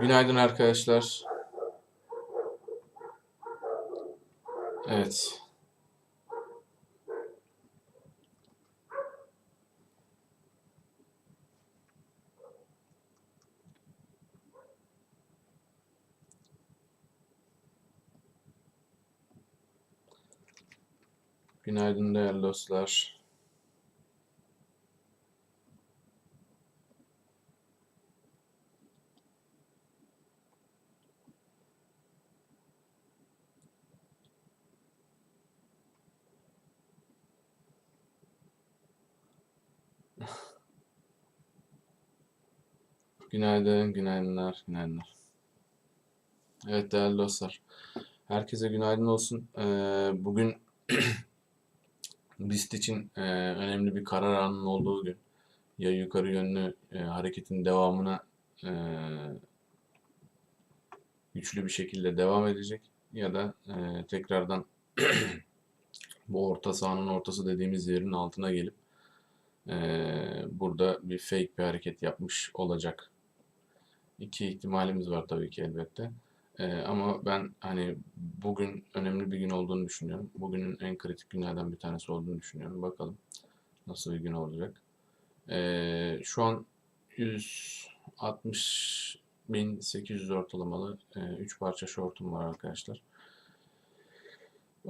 Günaydın arkadaşlar. Evet. Günaydın değerli dostlar. Günaydın, günaydınlar, günaydınlar. Evet değerli dostlar. Herkese günaydın olsun. Ee, bugün BIST için e, önemli bir karar anının olduğu gün. Ya yukarı yönlü e, hareketin devamına e, güçlü bir şekilde devam edecek ya da e, tekrardan bu orta sahanın ortası dediğimiz yerin altına gelip e, burada bir fake bir hareket yapmış olacak. İki ihtimalimiz var tabii ki elbette. Ee, ama ben hani bugün önemli bir gün olduğunu düşünüyorum. Bugünün en kritik günlerden bir tanesi olduğunu düşünüyorum. Bakalım nasıl bir gün olacak. Ee, şu an 160.800 ortalamalı 3 parça shortum var arkadaşlar.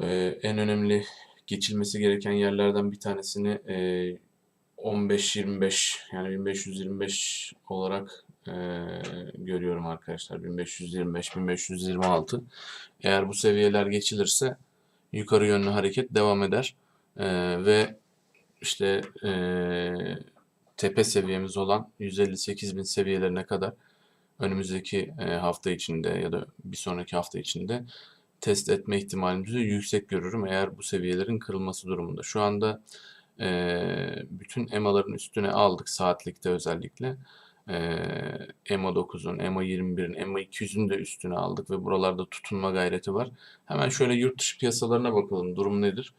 Ee, en önemli geçilmesi gereken yerlerden bir tanesini e, 15-25 yani 1525 olarak görüyorum arkadaşlar. 1525-1526. Eğer bu seviyeler geçilirse yukarı yönlü hareket devam eder. E, ve işte e, tepe seviyemiz olan 158.000 seviyelerine kadar önümüzdeki e, hafta içinde ya da bir sonraki hafta içinde test etme ihtimalimizi yüksek görürüm eğer bu seviyelerin kırılması durumunda. Şu anda e, bütün EMA'ların üstüne aldık saatlikte özellikle. E, EMA 9'un, EMA 21'in, EMA 200'ün de üstüne aldık ve buralarda tutunma gayreti var. Hemen şöyle yurt dışı piyasalarına bakalım. Durum nedir?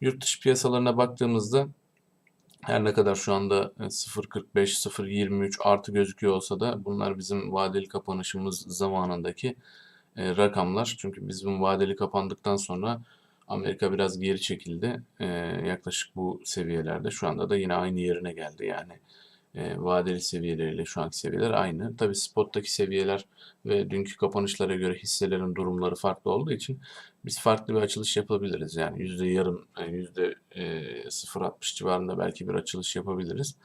Yurt dışı piyasalarına baktığımızda her ne kadar şu anda 0.45, 0.23 artı gözüküyor olsa da bunlar bizim vadeli kapanışımız zamanındaki e, rakamlar. Çünkü bizim vadeli kapandıktan sonra Amerika biraz geri çekildi. E, yaklaşık bu seviyelerde. Şu anda da yine aynı yerine geldi. Yani e, vadeli seviyeleriyle şu anki seviyeler aynı. Tabi spottaki seviyeler ve dünkü kapanışlara göre hisselerin durumları farklı olduğu için biz farklı bir açılış yapabiliriz. Yani yüzde yarım, e, yüzde e, 0.60 civarında belki bir açılış yapabiliriz.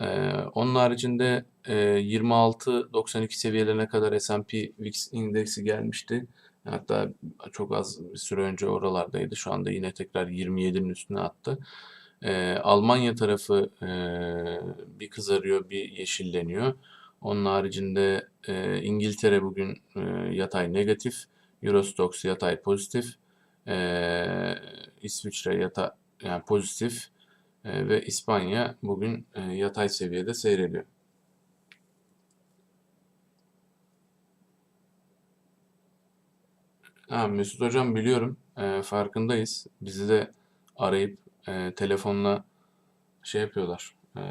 E, onun haricinde e, 26.92 seviyelerine kadar S&P VIX indeksi gelmişti. Hatta çok az bir süre önce oralardaydı. Şu anda yine tekrar 27'nin üstüne attı. Ee, Almanya tarafı e, bir kızarıyor, bir yeşilleniyor. Onun haricinde e, İngiltere bugün e, yatay negatif, Eurostox yatay pozitif, e, İsviçre yatay yani pozitif e, ve İspanya bugün e, yatay seviyede seyrediyor. Ha, Mesut Hocam biliyorum. E, farkındayız. Bizi de arayıp e, telefonla şey yapıyorlar. E,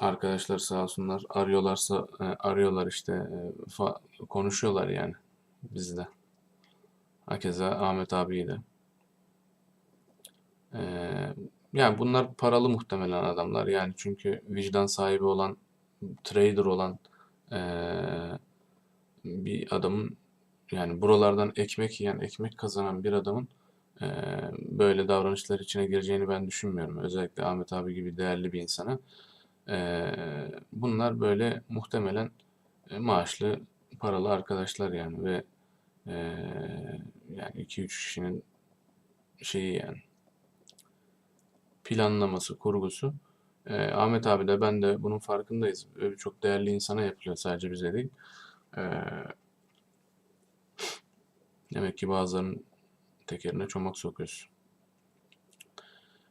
arkadaşlar sağ olsunlar. Arıyorlarsa e, arıyorlar işte. E, fa- konuşuyorlar yani bizle. Hakeza Ahmet abiyi de. E, yani bunlar paralı muhtemelen adamlar. Yani çünkü vicdan sahibi olan, trader olan e, bir adamın yani buralardan ekmek yiyen, ekmek kazanan bir adamın böyle davranışlar içine gireceğini ben düşünmüyorum. Özellikle Ahmet abi gibi değerli bir insana. E, bunlar böyle muhtemelen e, maaşlı, paralı arkadaşlar yani ve e, yani 2-3 kişinin şeyi yani planlaması, kurgusu. E, Ahmet abi de ben de bunun farkındayız. Böyle çok değerli insana yapılıyor sadece bize değil. Ee, demek ki bazılarının tekerine çomak sokuyoruz.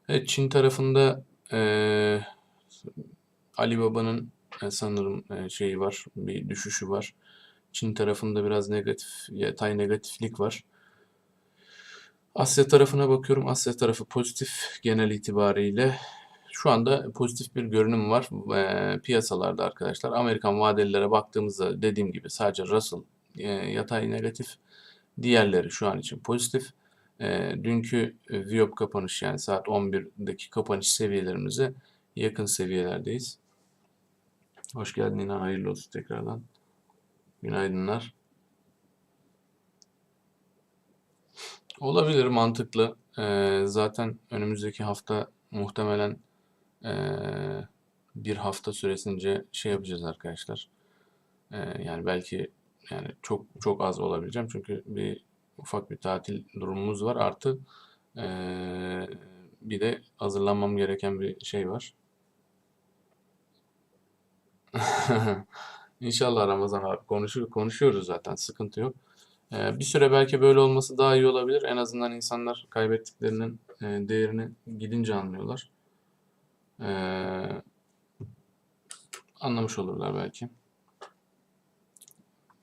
Evet Çin tarafında e, Ali Baba'nın e, sanırım e, şeyi var, bir düşüşü var. Çin tarafında biraz negatif, yatay negatiflik var. Asya tarafına bakıyorum. Asya tarafı pozitif genel itibariyle. şu anda pozitif bir görünüm var e, piyasalarda arkadaşlar. Amerikan vadelilere baktığımızda dediğim gibi sadece Russell e, yatay negatif. Diğerleri şu an için pozitif. E, dünkü e, Viyop kapanış yani saat 11'deki kapanış seviyelerimize yakın seviyelerdeyiz. Hoş geldin İnan. Hayırlı olsun tekrardan. Günaydınlar. Olabilir mantıklı. Ee, zaten önümüzdeki hafta muhtemelen ee, bir hafta süresince şey yapacağız arkadaşlar. Ee, yani belki yani çok çok az olabileceğim çünkü bir ufak bir tatil durumumuz var. Artı ee, bir de hazırlanmam gereken bir şey var. İnşallah Ramazan abi konuşur, konuşuyoruz zaten sıkıntı yok. Ee, bir süre belki böyle olması daha iyi olabilir. En azından insanlar kaybettiklerinin e, değerini gidince anlıyorlar. Ee, anlamış olurlar belki.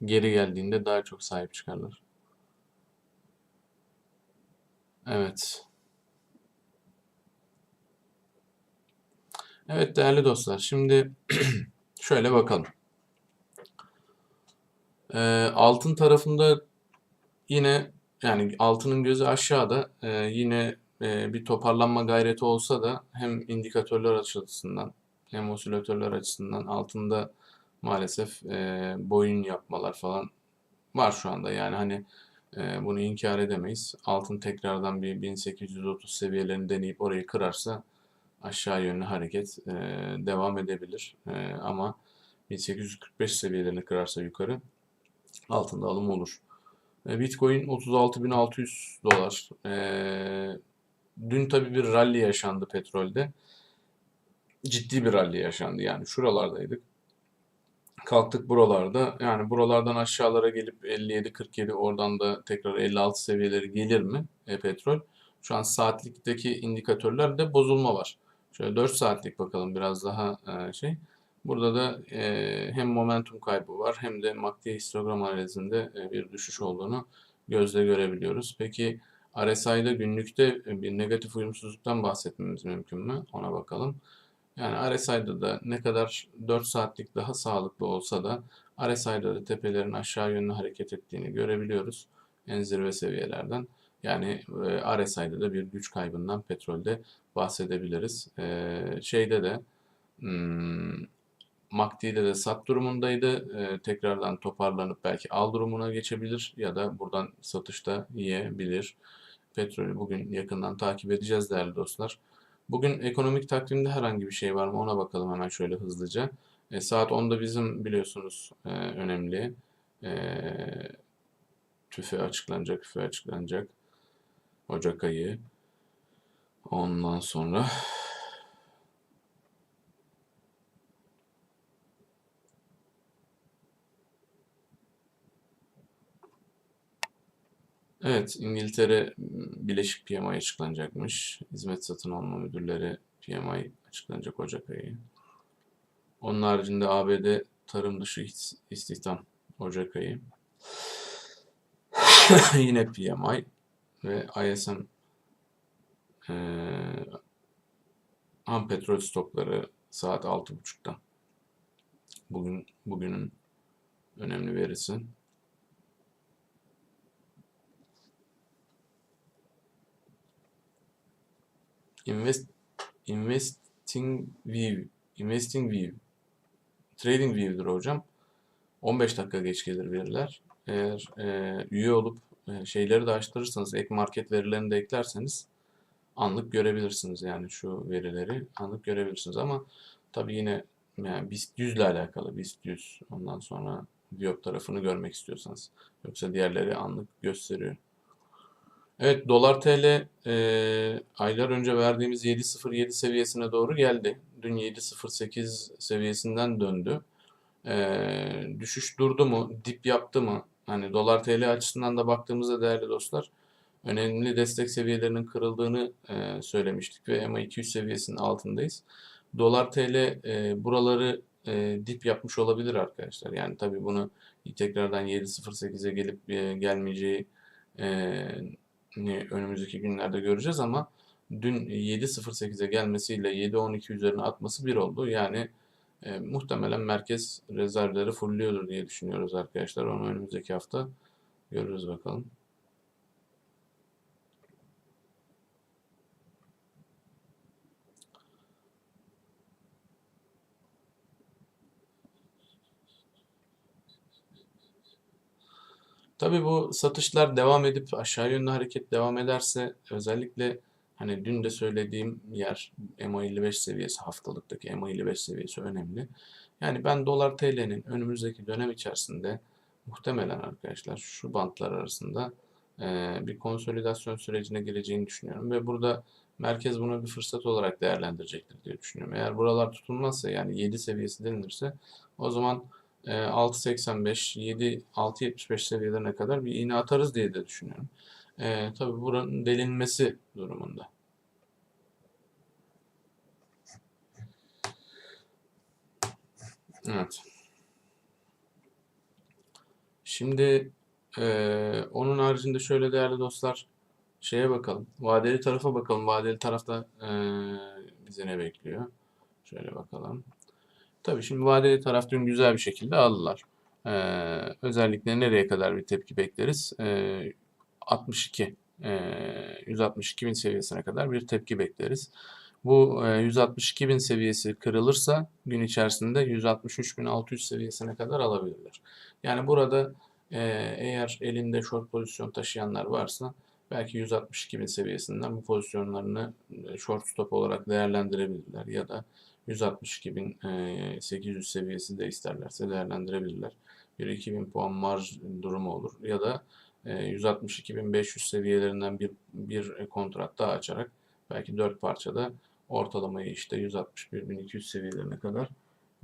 Geri geldiğinde daha çok sahip çıkarlar. Evet. Evet değerli dostlar. Şimdi şöyle bakalım. Ee, altın tarafında yine yani altının gözü aşağıda e, yine e, bir toparlanma gayreti olsa da hem indikatörler açısından hem osilatörler açısından altında maalesef e, boyun yapmalar falan var şu anda. Yani hani bunu inkar edemeyiz. Altın tekrardan bir 1830 seviyelerini deneyip orayı kırarsa aşağı yönlü hareket devam edebilir. Ama 1845 seviyelerini kırarsa yukarı altında alım olur. Bitcoin 36.600 dolar. Dün tabi bir rally yaşandı petrolde. Ciddi bir rally yaşandı yani şuralardaydık. Kalktık buralarda. Yani buralardan aşağılara gelip 57-47 oradan da tekrar 56 seviyeleri gelir mi e, petrol? Şu an saatlikteki indikatörlerde bozulma var. Şöyle 4 saatlik bakalım biraz daha e, şey. Burada da e, hem momentum kaybı var hem de MACD histogram analizinde e, bir düşüş olduğunu gözle görebiliyoruz. Peki RSI'da günlükte bir negatif uyumsuzluktan bahsetmemiz mümkün mü? Ona bakalım. Yani RSI'da da ne kadar 4 saatlik daha sağlıklı olsa da RSI'da da tepelerin aşağı yönlü hareket ettiğini görebiliyoruz. En zirve seviyelerden. Yani e, RSI'da da bir güç kaybından petrolde bahsedebiliriz. E, şeyde de hmm, MACD'de de sat durumundaydı. E, tekrardan toparlanıp belki al durumuna geçebilir ya da buradan satışta yiyebilir. Petrolü bugün yakından takip edeceğiz değerli dostlar. Bugün ekonomik takvimde herhangi bir şey var mı ona bakalım hemen şöyle hızlıca. E, saat 10'da bizim biliyorsunuz e, önemli e, tüfe açıklanacak, tüfe açıklanacak. Ocak ayı. Ondan sonra Evet, İngiltere Birleşik PMI açıklanacakmış. Hizmet satın alma müdürleri PMI açıklanacak Ocak ayı. Onun haricinde ABD tarım dışı istihdam Ocak ayı. Yine PMI ve ISM e, ham petrol stokları saat 6.30'da. Bugün bugünün önemli verisi. Invest, investing View. Investing View. Trading View'dur hocam. 15 dakika geç gelir veriler. Eğer e, üye olup e, şeyleri de açtırırsanız, ek market verilerini de eklerseniz anlık görebilirsiniz yani şu verileri anlık görebilirsiniz ama tabi yine yani BIST 100 ile alakalı BIST 100 ondan sonra Diop tarafını görmek istiyorsanız yoksa diğerleri anlık gösteriyor. Evet dolar TL e, aylar önce verdiğimiz 7.07 seviyesine doğru geldi. Dün 7.08 seviyesinden döndü. E, düşüş durdu mu? Dip yaptı mı? Hani dolar TL açısından da baktığımızda değerli dostlar önemli destek seviyelerinin kırıldığını e, söylemiştik ve EMA 200 seviyesinin altındayız. Dolar TL e, buraları e, dip yapmış olabilir arkadaşlar. Yani tabii bunu tekrardan 7.08'e gelip e, gelmeyeceği e, önümüzdeki günlerde göreceğiz ama dün 7.08'e gelmesiyle 7.12 üzerine atması bir oldu. Yani e, muhtemelen merkez rezervleri fullüyordur diye düşünüyoruz arkadaşlar. Onu önümüzdeki hafta görürüz bakalım. Tabii bu satışlar devam edip aşağı yönlü hareket devam ederse özellikle hani dün de söylediğim yer MA55 seviyesi haftalıktaki MA55 seviyesi önemli. Yani ben dolar TL'nin önümüzdeki dönem içerisinde muhtemelen arkadaşlar şu bantlar arasında eee, bir konsolidasyon sürecine gireceğini düşünüyorum ve burada merkez bunu bir fırsat olarak değerlendirecektir diye düşünüyorum. Eğer buralar tutulmazsa yani 7 seviyesi denilirse o zaman e, 6.85, 7, 6.75 seviyelerine kadar bir iğne atarız diye de düşünüyorum. E, tabii buranın delinmesi durumunda. Evet. Şimdi e, onun haricinde şöyle değerli dostlar şeye bakalım. Vadeli tarafa bakalım. Vadeli tarafta e, bizi ne bekliyor? Şöyle bakalım. Tabii şimdi vadeli taraf dün güzel bir şekilde aldılar. Ee, özellikle nereye kadar bir tepki bekleriz? Ee, 62, e, 162 bin seviyesine kadar bir tepki bekleriz. Bu e, 162 bin seviyesi kırılırsa gün içerisinde 163 bin 600 seviyesine kadar alabilirler. Yani burada e, eğer elinde short pozisyon taşıyanlar varsa belki 162 bin seviyesinden bu pozisyonlarını e, short stop olarak değerlendirebilirler ya da 162.800 seviyesi de isterlerse değerlendirebilirler. Bir 2000 puan marj durumu olur ya da 162.500 seviyelerinden bir, bir kontrat daha açarak belki 4 parçada ortalamayı işte 161.200 seviyelerine kadar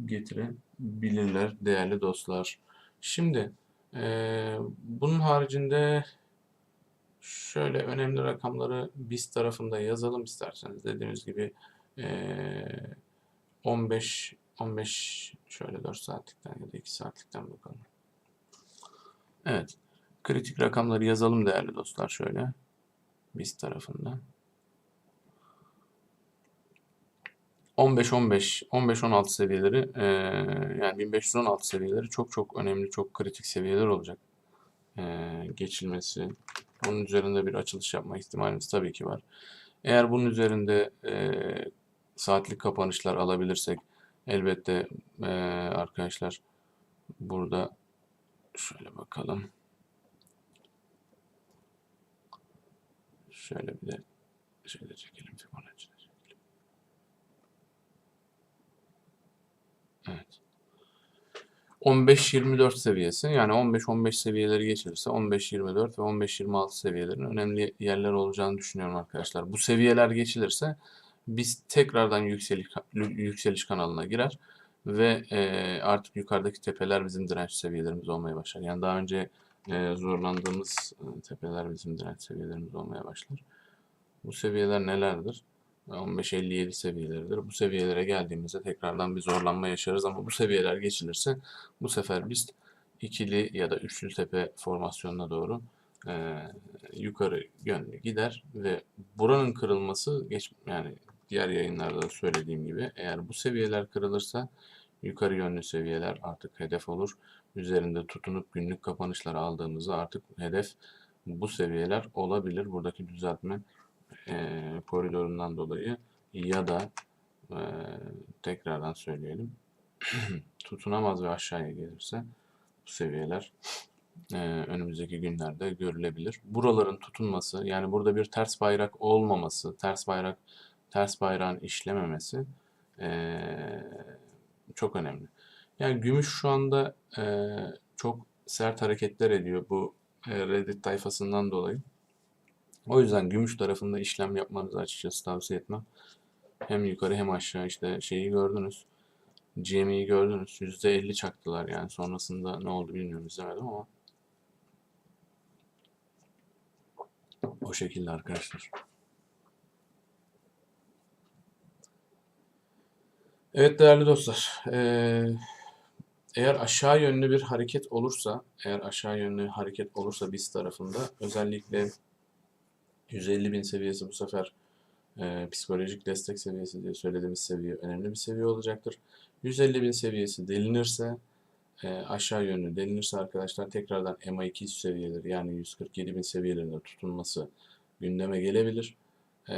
getirebilirler değerli dostlar. Şimdi e, bunun haricinde şöyle önemli rakamları biz tarafında yazalım isterseniz dediğimiz gibi e, 15 15 şöyle 4 saatlikten ya da 2 saatlikten bakalım. Evet. Kritik rakamları yazalım değerli dostlar şöyle. Biz tarafında. 15 15 15 16 seviyeleri e, yani 1516 seviyeleri çok çok önemli, çok kritik seviyeler olacak. E, geçilmesi. Onun üzerinde bir açılış yapma ihtimalimiz tabii ki var. Eğer bunun üzerinde e, saatlik kapanışlar alabilirsek elbette e, arkadaşlar burada şöyle bakalım. Şöyle bir de şöyle çekelim Fibonacci'de çekelim. Evet. 15-24 seviyesi yani 15-15 seviyeleri geçilirse 15-24 ve 15-26 seviyelerin önemli yerler olacağını düşünüyorum arkadaşlar. Bu seviyeler geçilirse biz tekrardan yükseliş, yükseliş kanalına girer ve e, artık yukarıdaki tepeler bizim direnç seviyelerimiz olmaya başlar. Yani daha önce e, zorlandığımız e, tepeler bizim direnç seviyelerimiz olmaya başlar. Bu seviyeler nelerdir? 15-57 seviyeleridir. Bu seviyelere geldiğimizde tekrardan bir zorlanma yaşarız ama bu seviyeler geçilirse bu sefer biz ikili ya da üçlü tepe formasyonuna doğru e, yukarı yönlü gider ve buranın kırılması geç yani diğer yayınlarda da söylediğim gibi eğer bu seviyeler kırılırsa yukarı yönlü seviyeler artık hedef olur. Üzerinde tutunup günlük kapanışlar aldığımızda artık hedef bu seviyeler olabilir. Buradaki düzeltme e, koridorundan dolayı ya da e, tekrardan söyleyelim tutunamaz ve aşağıya gelirse bu seviyeler e, önümüzdeki günlerde görülebilir. Buraların tutunması yani burada bir ters bayrak olmaması, ters bayrak ters bayrağın işlememesi e, çok önemli. Yani gümüş şu anda e, çok sert hareketler ediyor bu e, Reddit tayfasından dolayı. O yüzden gümüş tarafında işlem yapmanızı açıkçası tavsiye etmem. Hem yukarı hem aşağı işte şeyi gördünüz. GME'yi gördünüz. %50 çaktılar yani. Sonrasında ne oldu bilmiyorum izlemedim ama. O şekilde arkadaşlar. Evet değerli dostlar. Ee, eğer aşağı yönlü bir hareket olursa, eğer aşağı yönlü hareket olursa biz tarafında özellikle 150 bin seviyesi bu sefer e, psikolojik destek seviyesi diye söylediğimiz seviye önemli bir seviye olacaktır. 150 bin seviyesi delinirse e, aşağı yönlü delinirse arkadaşlar tekrardan MA200 seviyeleri yani 147 bin seviyelerinde tutunması gündeme gelebilir. E,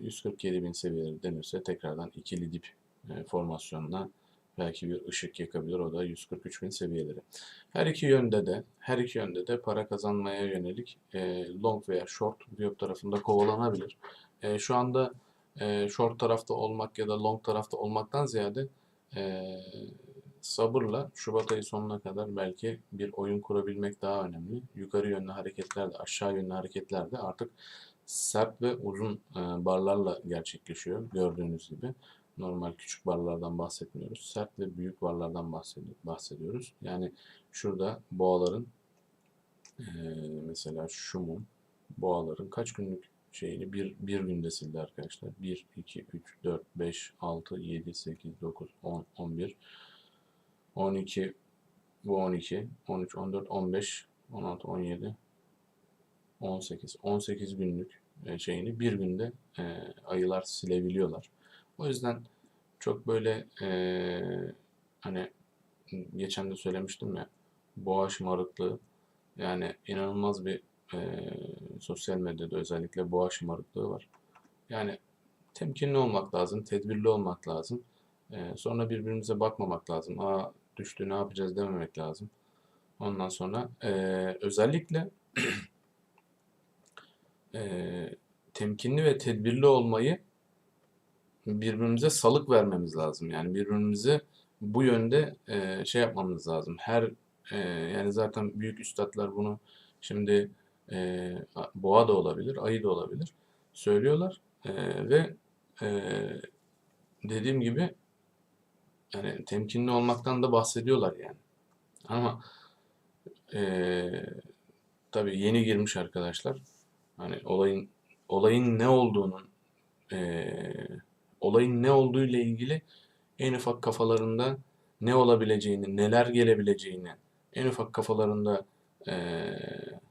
147 bin seviyeleri denirse tekrardan ikili dip e, formasyonuna belki bir ışık yakabilir. O da 143 bin seviyeleri. Her iki yönde de her iki yönde de para kazanmaya yönelik e, long veya short Biop tarafında kovalanabilir. E, şu anda e, short tarafta olmak ya da long tarafta olmaktan ziyade e, sabırla Şubat ayı sonuna kadar belki bir oyun kurabilmek daha önemli. Yukarı yönlü hareketlerde, aşağı yönlü hareketlerde artık sert ve uzun e, barlarla gerçekleşiyor gördüğünüz gibi. Normal küçük barlardan bahsetmiyoruz. Sert ve büyük barlardan bahsedi- bahsediyoruz. Yani şurada boğaların e, mesela şu mum boğaların kaç günlük şeyini bir, bir günde sildi arkadaşlar. 1, 2, 3, 4, 5, 6, 7, 8, 9, 10, 11, 12, bu 12, 13, 14, 15, 16, 17, 18, 18 günlük şeyini bir günde e, ayılar silebiliyorlar. O yüzden çok böyle e, hani geçen de söylemiştim ya boğa şımarıklığı yani inanılmaz bir e, sosyal medyada özellikle boğa şımarıklığı var. Yani temkinli olmak lazım, tedbirli olmak lazım. E, sonra birbirimize bakmamak lazım. Aa düştü ne yapacağız dememek lazım. Ondan sonra e, özellikle e, temkinli ve tedbirli olmayı birbirimize salık vermemiz lazım. Yani birbirimize bu yönde e, şey yapmamız lazım. Her e, yani zaten büyük üstadlar bunu şimdi e, boğa da olabilir, ayı da olabilir söylüyorlar E, ve e, dediğim gibi yani temkinli olmaktan da bahsediyorlar yani. Ama e, tabii yeni girmiş arkadaşlar. Hani olayın olayın ne olduğunun e, olayın ne olduğu ile ilgili en ufak kafalarında ne olabileceğini, neler gelebileceğini en ufak kafalarında e,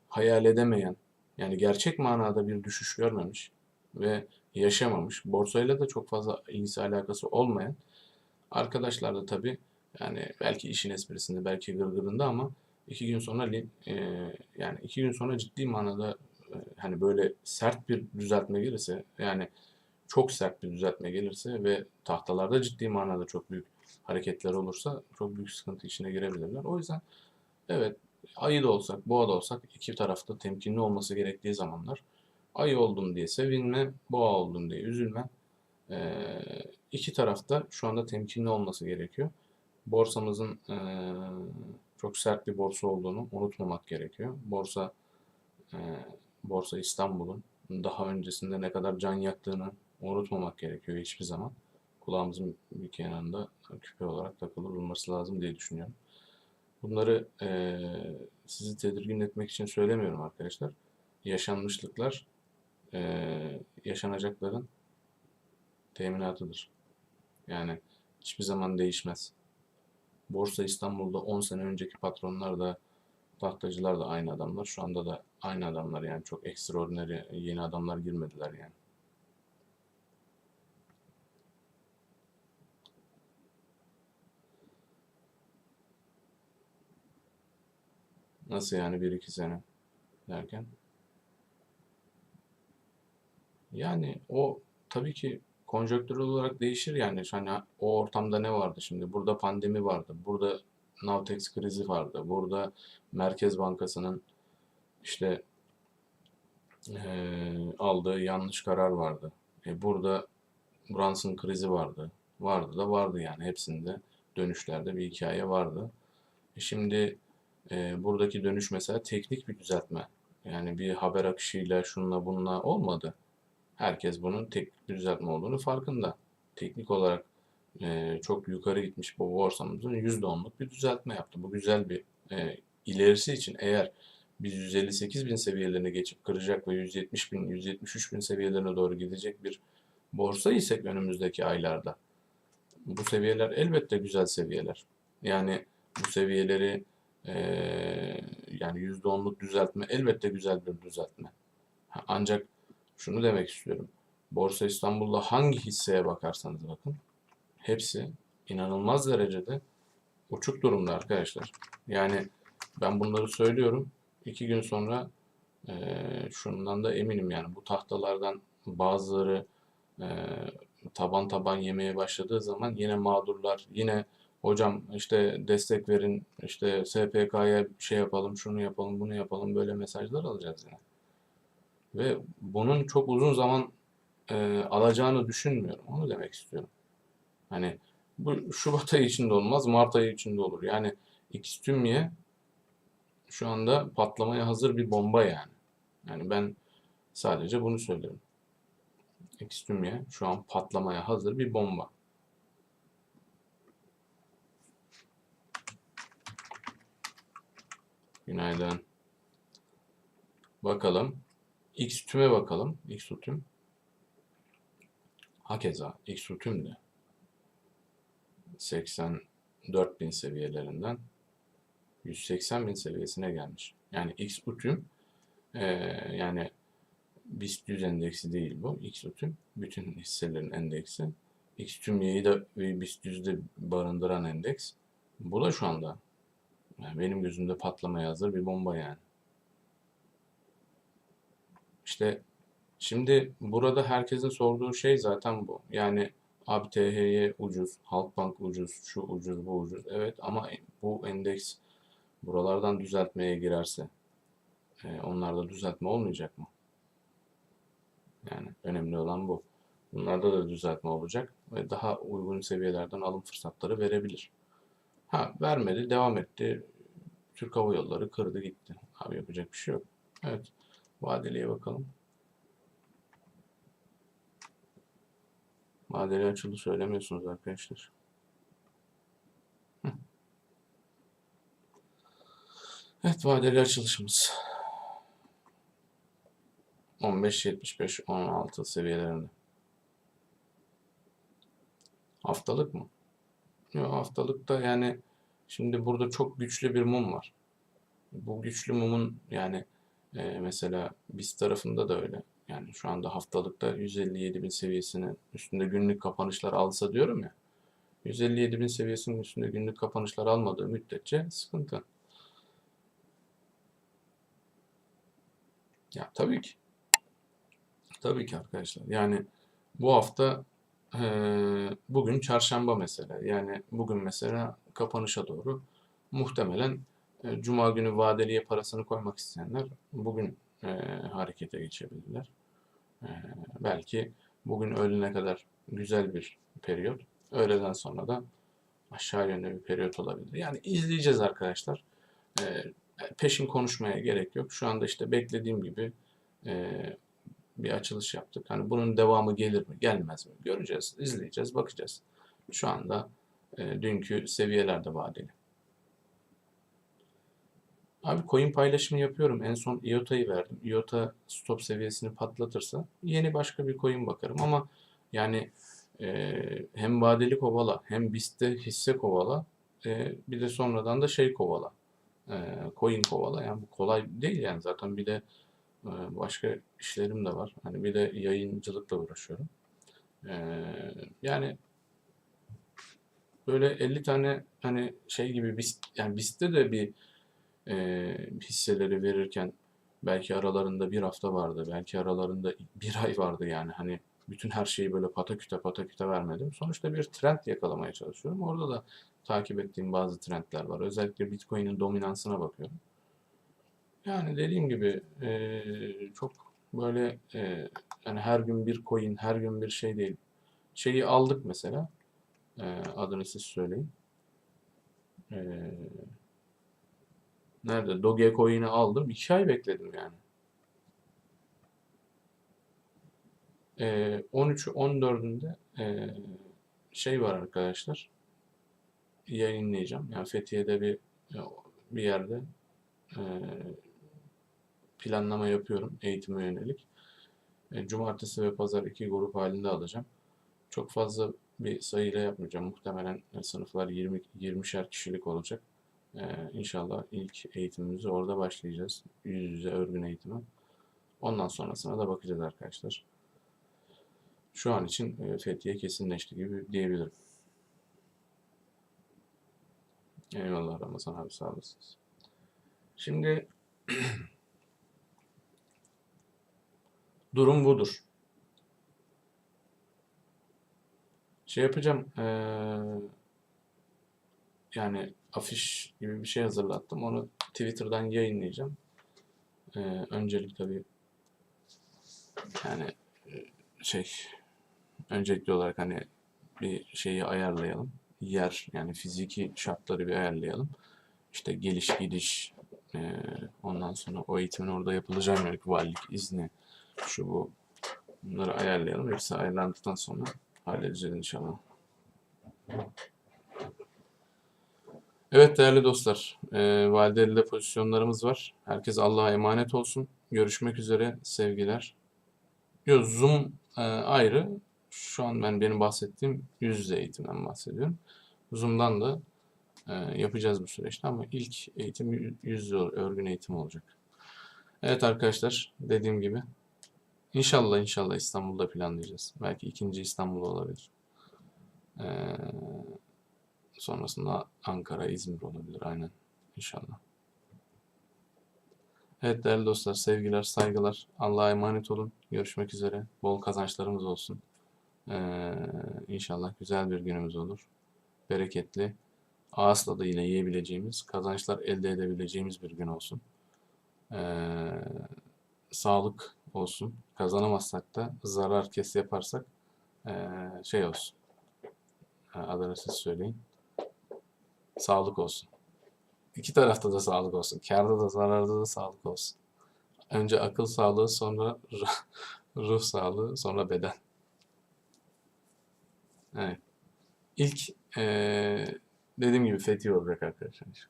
hayal edemeyen, yani gerçek manada bir düşüş görmemiş ve yaşamamış, borsayla da çok fazla ilgisi alakası olmayan arkadaşlar da tabii yani belki işin esprisinde, belki gırgırında ama iki gün sonra e, yani iki gün sonra ciddi manada e, hani böyle sert bir düzeltme gelirse yani çok sert bir düzeltme gelirse ve tahtalarda ciddi manada çok büyük hareketler olursa çok büyük sıkıntı içine girebilirler. O yüzden evet ayı da olsak, boğa da olsak iki tarafta temkinli olması gerektiği zamanlar ayı oldum diye sevinme, boğa oldum diye üzülme. Ee, iki tarafta şu anda temkinli olması gerekiyor. Borsamızın ee, çok sert bir borsa olduğunu unutmamak gerekiyor. Borsa ee, Borsa İstanbul'un daha öncesinde ne kadar can yaktığını unutmamak gerekiyor hiçbir zaman. Kulağımızın bir kenarında küpe olarak takılı bulunması lazım diye düşünüyorum. Bunları eee, sizi tedirgin etmek için söylemiyorum arkadaşlar. Yaşanmışlıklar eee, yaşanacakların teminatıdır. Yani hiçbir zaman değişmez. Borsa İstanbul'da 10 sene önceki patronlar da tahtacılar da aynı adamlar. Şu anda da aynı adamlar yani çok extraordinary yeni adamlar girmediler yani. Nasıl yani bir iki sene derken? Yani o tabii ki konjonktürel olarak değişir yani. Hani o ortamda ne vardı şimdi? Burada pandemi vardı. Burada Navtex krizi vardı. Burada Merkez Bankası'nın işte eee, aldığı yanlış karar vardı. E, burada Brunson krizi vardı. Vardı da vardı yani. Hepsinde dönüşlerde bir hikaye vardı. E, şimdi e, buradaki dönüş mesela teknik bir düzeltme. Yani bir haber akışıyla şunla bununla olmadı. Herkes bunun teknik bir düzeltme olduğunu farkında. Teknik olarak e, çok yukarı gitmiş bu borsamızın %10'luk bir düzeltme yaptı. Bu güzel bir e, ilerisi için eğer biz 158 bin seviyelerini geçip kıracak ve 170 bin, 173 bin seviyelerine doğru gidecek bir borsa isek önümüzdeki aylarda bu seviyeler elbette güzel seviyeler. Yani bu seviyeleri yani %10'luk düzeltme elbette güzel bir düzeltme. Ancak şunu demek istiyorum. Borsa İstanbul'da hangi hisseye bakarsanız bakın hepsi inanılmaz derecede uçuk durumda arkadaşlar. Yani ben bunları söylüyorum. iki gün sonra eee, şundan da eminim yani bu tahtalardan bazıları eee, taban taban yemeye başladığı zaman yine mağdurlar yine hocam işte destek verin işte SPK'ya şey yapalım şunu yapalım bunu yapalım böyle mesajlar alacağız yine. Ve bunun çok uzun zaman eee, alacağını düşünmüyorum. Onu demek istiyorum. Hani bu Şubat ayı içinde olmaz, Mart ayı içinde olur. Yani Xtümye şu anda patlamaya hazır bir bomba yani. Yani ben sadece bunu söylerim. Xtümye şu an patlamaya hazır bir bomba. Günaydın. Bakalım. Xtüm'e bakalım. Xtüm. Hakeza Xtüm de 84 bin seviyelerinden 180 bin seviyesine gelmiş. Yani X utum eee, yani BIST 100 endeksi değil bu. X utum bütün hisselerin endeksi. X tümyeyi de ve BIST 100'de barındıran endeks. Bu da şu anda benim gözümde patlamaya hazır bir bomba yani. İşte şimdi burada herkesin sorduğu şey zaten bu. Yani abi THY ucuz, Halkbank ucuz, şu ucuz, bu ucuz. Evet ama bu endeks buralardan düzeltmeye girerse e, onlarda düzeltme olmayacak mı? Yani önemli olan bu. Bunlarda da düzeltme olacak ve daha uygun seviyelerden alım fırsatları verebilir. Ha vermedi, devam etti. Türk Hava Yolları kırdı gitti. Abi yapacak bir şey yok. Evet. Vadeliye bakalım. Vadeli açılı söylemiyorsunuz arkadaşlar. Evet vadeli açılışımız. 15.75-16 seviyelerinde. Haftalık mı? Yok haftalıkta yani şimdi burada çok güçlü bir mum var. Bu güçlü mumun yani e, mesela biz tarafında da öyle. Yani şu anda haftalıkta 157 bin seviyesinin üstünde günlük kapanışlar alsa diyorum ya. 157 bin seviyesinin üstünde günlük kapanışlar almadığı müddetçe sıkıntı. Ya tabii ki. Tabii ki arkadaşlar. Yani bu hafta eee, bugün çarşamba mesela. Yani bugün mesela kapanışa doğru muhtemelen e, Cuma günü vadeliye parasını koymak isteyenler bugün e, harekete geçebilirler. E, belki bugün öğlene kadar güzel bir periyot. Öğleden sonra da aşağı yönlü bir periyot olabilir. Yani izleyeceğiz arkadaşlar. E, peşin konuşmaya gerek yok. Şu anda işte beklediğim gibi e, bir açılış yaptık. Hani bunun devamı gelir mi, gelmez mi? Göreceğiz, izleyeceğiz, bakacağız. Şu anda e, dünkü seviyelerde vadeli. Abi coin paylaşımı yapıyorum. En son IOTA'yı verdim. IOTA stop seviyesini patlatırsa yeni başka bir coin bakarım ama yani e, hem vadeli kovala hem BIST'te hisse kovala e, bir de sonradan da şey kovala. E, coin kovala. Yani bu kolay değil yani zaten bir de başka işlerim de var. Hani bir de yayıncılıkla uğraşıyorum. E, yani böyle 50 tane hani şey gibi BIST, yani BIST'te de bir e, hisseleri verirken belki aralarında bir hafta vardı, belki aralarında bir ay vardı yani hani bütün her şeyi böyle pataküte pataküte vermedim. Sonuçta bir trend yakalamaya çalışıyorum. Orada da takip ettiğim bazı trendler var. Özellikle Bitcoin'in dominansına bakıyorum. Yani dediğim gibi e, çok böyle e, yani her gün bir coin, her gün bir şey değil. Şeyi aldık mesela. E, adını siz söyleyin. E, Nerede? Dogecoin'i aldım. 2 ay bekledim yani. Ee, 13'ü 14'ünde ee, şey var arkadaşlar. Yayınlayacağım. Yani Fethiye'de bir bir yerde ee, planlama yapıyorum eğitime yönelik. E, Cumartesi ve pazar iki grup halinde alacağım. Çok fazla bir sayıyla yapmayacağım. Muhtemelen sınıflar 20 20'şer kişilik olacak. Ee, inşallah ilk eğitimimizi orada başlayacağız. Yüz yüze örgün eğitimi. Ondan sonrasına da bakacağız arkadaşlar. Şu an için e, Fethiye kesinleşti gibi diyebilirim. Eyvallah Ramazan abi sağ olasınız. Şimdi durum budur. Şey yapacağım. eee, yani afiş gibi bir şey hazırlattım. Onu Twitter'dan yayınlayacağım. Eee, öncelik tabii yani e, şey öncelikli olarak hani bir şeyi ayarlayalım. Yer yani fiziki şartları bir ayarlayalım. İşte geliş gidiş eee, ondan sonra o eğitimin orada yapılacağı yönelik valilik izni şu bu bunları ayarlayalım. Hepsi ayarlandıktan sonra halledeceğiz inşallah. Evet değerli dostlar, eee Valideli'de pozisyonlarımız var. Herkes Allah'a emanet olsun. Görüşmek üzere, sevgiler. Yo, Zoom e, ayrı. Şu an ben benim bahsettiğim yüz yüze eğitimden bahsediyorum. Zoom'dan da e, yapacağız bu süreçte ama ilk eğitim yü- yüz yüze örgün eğitim olacak. Evet arkadaşlar, dediğim gibi inşallah inşallah İstanbul'da planlayacağız. Belki ikinci İstanbul olabilir. Ee, sonrasında Ankara, İzmir olabilir aynen inşallah. Evet değerli dostlar, sevgiler, saygılar. Allah'a emanet olun. Görüşmek üzere. Bol kazançlarımız olsun. Ee, inşallah güzel bir günümüz olur. Bereketli, ağız tadıyla yiyebileceğimiz, kazançlar elde edebileceğimiz bir gün olsun. Ee, sağlık olsun. Kazanamazsak da zarar kes yaparsak ee, şey olsun. Ha, Adını siz söyleyin. Sağlık olsun. İki tarafta da sağlık olsun. Kârda da zararda da sağlık olsun. Önce akıl sağlığı, sonra ruh, sağlığı, sonra beden. Evet. İlk eee, dediğim gibi Fethiye olacak arkadaşlar.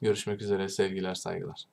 Görüşmek üzere, sevgiler, saygılar.